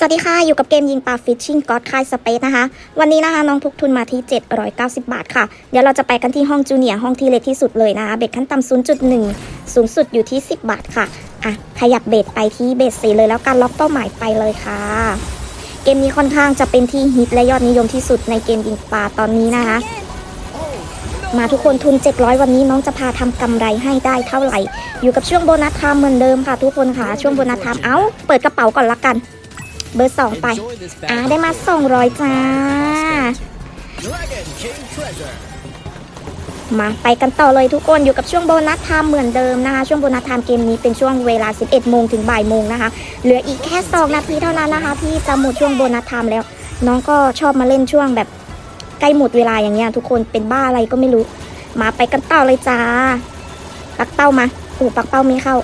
สวัสดีค่ะ อยู่กับเกมยิงปลาฟิชชิ่งก็อดคายสเปซนะคะ วันนี้นะคะน้องทุกทุนมาที่ 790 บาทค่ะ เดี๋ยวเราจะไปกันที่ห้องจูเนียร์ห้องที่เล็กที่สุดเลยนะคะ เบ็ดขั้นต่ำ0.1 สูงสุดอยู่ที่ 10 บาทค่ะ อะ ขยับเบ็ดไปที่เบ็ดสีเลยแล้วกันล็อกเป้าหมายไปเลยค่ะ เกมนี้ค่อนข้างจะเป็นที่ฮิตและยอดนิยมที่สุดในเกมยิงปลาตอนนี้นะคะ มาทุกคนทุน 700 วันนี้น้องจะพาทำกำไรให้ได้เท่าไหร่ อยู่กับช่วงโบนัสไทม์เหมือนเดิมค่ะ ทุกคนค่ะ ช่วงโบนัสไทม์เอ้าเปิดกระเป๋าก่อนละกัน เบอร์สองไป อ่าได้มา200จ้า Dragon King Treasure. มาไปกันต่อเลยทุกคนอยู่กับช่วงโบนัสไทม์เหมือนเดิมนะคะช่วงโบนัสไทม์เกมนี้เป็นช่วงเวลา 11 โมงถึงบ่ายโมงนะคะ เหลืออีกแค่2นาทีเท่านั้นนะคะที่จะหมดช่วงโบนัสไทม์แล้ว น้องก็ชอบมาเล่นช่วงแบบใกล้หมดเวลาอย่างเงี้ยทุกคนเป็นบ้าอะไรก็ไม่รู้ มาไปกันต่อเลยจ้าปักเป้ามาโอ้ปักเป้าไม่เข้า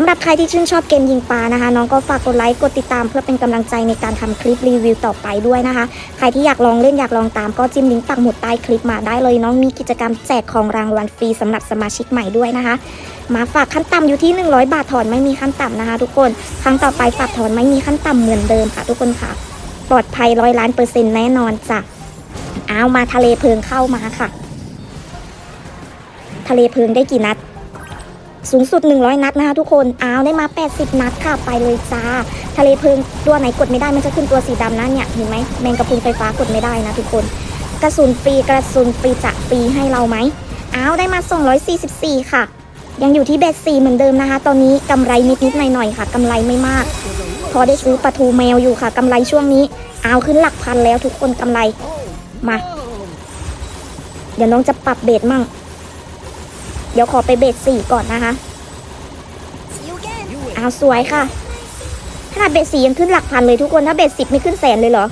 สำหรับใครที่ชื่นชอบเกมยิงปลานะคะ น้องก็ฝากกดไลค์กดติดตามเพื่อเป็นกำลังใจในการทำคลิปรีวิวต่อไปด้วยนะคะ ใครที่อยากลองเล่นอยากลองตามก็จิ้มลิงก์ปักหมุดใต้คลิปมาได้เลย น้องมีกิจกรรมแจกของรางวัลฟรีสำหรับสมาชิกใหม่ด้วยนะคะ มาฝากขั้นต่ำอยู่ที่ 100 บาทถอนไม่มีขั้นต่ำนะคะ ทุกคน ครั้งต่อไปฝากถอนไม่มีขั้นต่ำเหมือนเดิมค่ะ ทุกคนค่ะ ปลอดภัยร้อยล้านเปอร์เซ็นต์แน่นอนจ้ะเอามาทะเลเพลิงเข้ามาค่ะ ทะเลเพลิงได้กี่นัด สูงสุด 100 นัดนะคะทุกคนอ้าวได้มา 80 นัดค่ะไปเลยจ้า ทะเลเพลิงตัวไหนกดไม่ได้มันจะขึ้นตัวสีดำนะเนี่ยเห็นไหมแมงกะพรุนไฟฟ้ากดไม่ได้นะทุกคน กระสุนฟรีกระสุนฟรีจะฟรีให้เราไหมอ้าวได้มา 244 ค่ะ ยังอยู่ที่เบสสี่เหมือนเดิมนะคะ ตอนนี้กำไรนิดๆหน่อยๆค่ะกำไรไม่มาก พอได้ซื้อปลาทูแมวอยู่ค่ะกำไรช่วงนี้อ้าวขึ้นหลักพันแล้วทุกคนกำไรมา เดี๋ยวน้องจะปรับเบสมั่ง ดี๋ยวขอไปเบสสี่ก่อนนะคะอ้าวสวยค่ะ ขนาดเบ็ดสียังขึ้นหลักพันเลยทุกคนถ้าเบ็ดสิบไม่ขึ้นแสนเลยเหรอ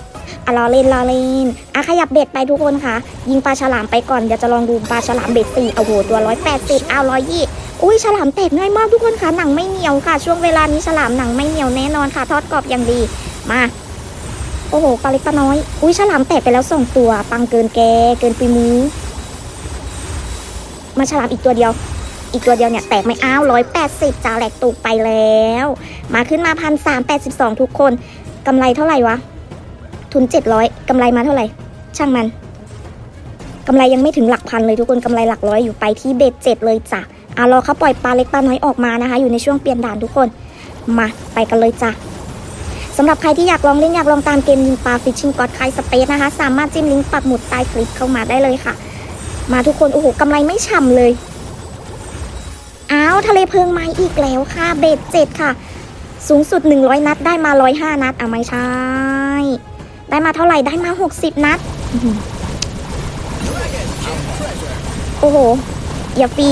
อะรอเล่นรอเล่นอะขยับเบ็ดไปทุกคนค่ะ ยิงปลาฉลามไปก่อนเดี๋ยวจะลองดูปลาฉลามเบ็ดสี่เอาโหตัวร้อยแปดสิบเอาร้อยยี่อุ้ยฉลามแตกง่ายมากทุกคนค่ะหนังไม่เหนียวค่ะ ช่วงเวลานี้ฉลามหนังไม่เหนียวแน่นอนค่ะ ทอดกรอบอย่างดีมาโอ้โหปลาเล็กปลาน้อย อุ้ยฉลามแตกไปแล้วสองตัว ปังเกินแกเกินปีมือ มาฉลามอีกตัวเดียว อีกตัวเดียวเนี่ยแตกไม่อ้าวร้อยแปดสิบจ่าแหลกตกไปแล้ว มาขึ้นมาพันสามแปดสิบสองทุกคนกำไรเท่าไหร่วะ ทุนเจ็ดร้อยกำไรมาเท่าไหร่ ช่างมันกำไรยังไม่ถึงหลักพันเลยทุกคนกำไรหลักร้อยอยู่ไปที่เบ็ดเจ็ดเลยจ้ะอะรอเขาปล่อยปลาเล็กปลาน้อยออกมานะคะ อยู่ในช่วงเปลี่ยนด่านทุกคน มาไปกันเลยจ้ะสำหรับใครที่อยากลองเล่นอยากลองตามเกมยิงปลาฟิชชิงกอดคายสเปซนะคะ สามารถจิ้มลิงก์ปักหมุดใต้คลิปเข้ามาได้เลยค่ะ มาทุกคนโอ้โหกำไรไม่ฉ่ำเลยอ้าวทะเลเพลิงมาอีกแล้วค่ะเบ็ดเจ็ดค่ะ สูงสุด 100 นัดได้มา 105 นัดอะไม่ใช่ ได้มาเท่าไหร่ได้มา 60 นัดอื้อหือ Dragon King Treasure. โอ้โห อย่าฟรี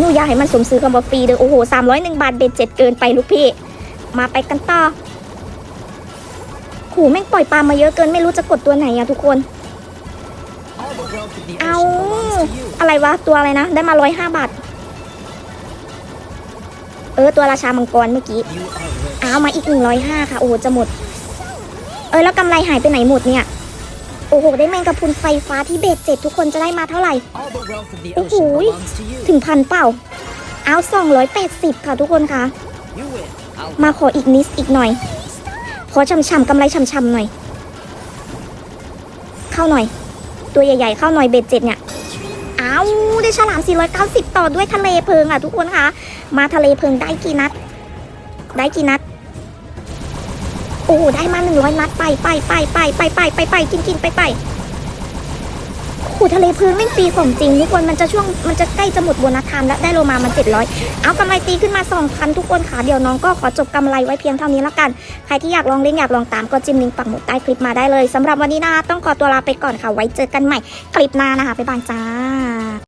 นูอยากให้มันสมซื้อคำว่าฟรีเลยโอ้โห 301 บาทเบ็ดเจ็ดเกินไปลูกพี่ มาไปกันต่อโหแม่งปล่อยปลามาเยอะเกินไม่รู้จะกดตัวไหนอะทุกคน เอาอะไรวะ ตัวอะไรนะ ได้มา105บาท เออ ตัวราชามังกรเมื่อกี้ You are rich. เอามาอีก105ค่ะ โอ้โหจะหมด เออ แล้วกำไรหายไปไหนหมดเนี่ย โอ้โห ได้แมงกะพุนไฟฟ้าที่เบสเจ็ดทุกคนจะได้มาเท่าไหร่ All the wealth of the Ôi ocean ôi. belongs to you. ถึงพันเปล่า เอา280ค่ะทุกคนค่ะ มาขออีกนิดอีกหน่อย ขอช่ำๆกำไรช่ำๆหน่อย เข้าหน่อย ตัวใหญ่ๆเข้าหน่อยเบ็ดเจ็ดเนี่ยเอาได้ฉลาม 490 ต่อด้วยทะเลเพลิงอะทุกคนคะมาทะเลเพลิงได้กี่นัด ได้กี่นัดโอ้ได้มา 100 นัดไปไปไปไปไปไปไปไปกินกินไปไปไป หทะเลพื้นไม่ฟรีของจริงทุกคนมันจะช่วงมันจะใกล้จะหมดโบนัสไทม์แล้วได้โลมามัน700 เอากำไรตีขึ้นมา 2,000 ทุกคนค่ะเดี๋ยวน้องก็ขอจบกำไรไว้เพียงเท่านี้ละกัน ใครที่อยากลองเล่นอยากลองตามก็จิ้มลิงก์ปักหมุดใต้คลิปมาได้เลยสำหรับวันนี้นะคะต้องขอตัวลาไปก่อนค่ะไว้เจอกันใหม่คลิปหน้านะคะบ๊ายบายจ้า